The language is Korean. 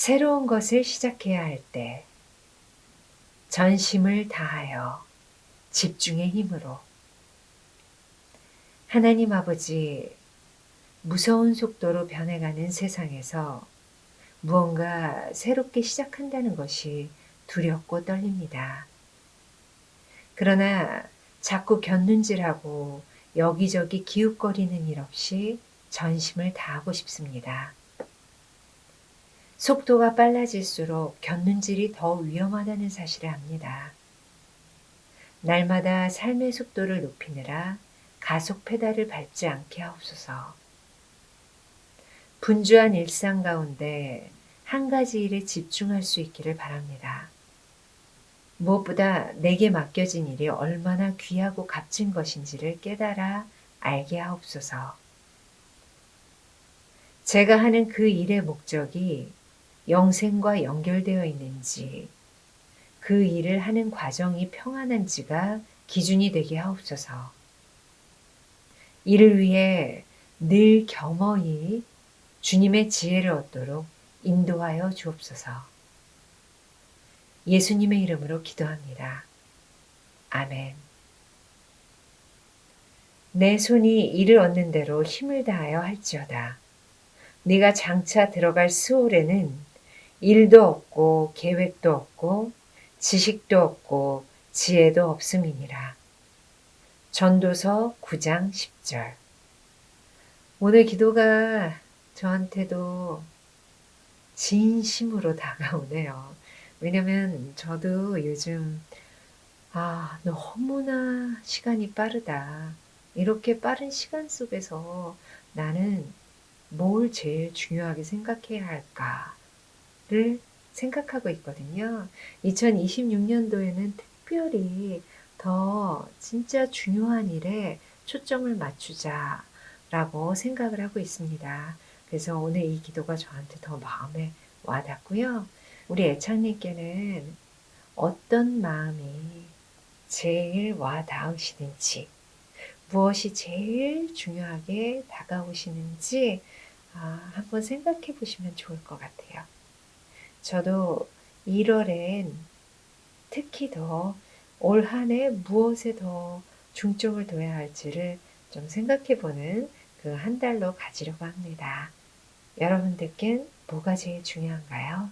새로운 것을 시작해야 할 때 전심을 다하여 집중의 힘으로 하나님 아버지 무서운 속도로 변해가는 세상에서 무언가 새롭게 시작한다는 것이 두렵고 떨립니다. 그러나 자꾸 곁눈질하고 여기저기 기웃거리는 일 없이 전심을 다하고 싶습니다. 속도가 빨라질수록 곁눈질이 더 위험하다는 사실을 압니다. 날마다 삶의 속도를 높이느라 가속 페달을 밟지 않게 하옵소서. 분주한 일상 가운데 한 가지 일에 집중할 수 있기를 바랍니다. 무엇보다 내게 맡겨진 일이 얼마나 귀하고 값진 것인지를 깨달아 알게 하옵소서. 제가 하는 그 일의 목적이 영생과 연결되어 있는지, 그 일을 하는 과정이 평안한지가 기준이 되게 하옵소서. 이를 위해 늘 겸허히 주님의 지혜를 얻도록 인도하여 주옵소서. 예수님의 이름으로 기도합니다. 아멘. 내 손이 이를 얻는 대로 힘을 다하여 할지어다. 네가 장차 들어갈 스올에는 일도 없고 계획도 없고 지식도 없고 지혜도 없음이니라. 전도서 9장 10절. 오늘 기도가 저한테도 진심으로 다가오네요. 왜냐면 저도 요즘 아, 너무나 시간이 빠르다. 이렇게 빠른 시간 속에서 나는 뭘 제일 중요하게 생각해야 할까 를 생각하고 있거든요. 2026년도에는 특별히 더 진짜 중요한 일에 초점을 맞추자라고 생각을 하고 있습니다. 그래서 오늘 이 기도가 저한테 더 마음에 와닿고요. 우리 애창님께는 어떤 마음이 제일 와 닿으시는지, 무엇이 제일 중요하게 다가오시는지 아, 한번 생각해 보시면 좋을 것 같아요. 저도 1월엔 특히 더 올 한 해 무엇에 더 중점을 둬야 할지를 좀 생각해 보는 그 한 달로 가지려고 합니다. 여러분들께는 뭐가 제일 중요한가요?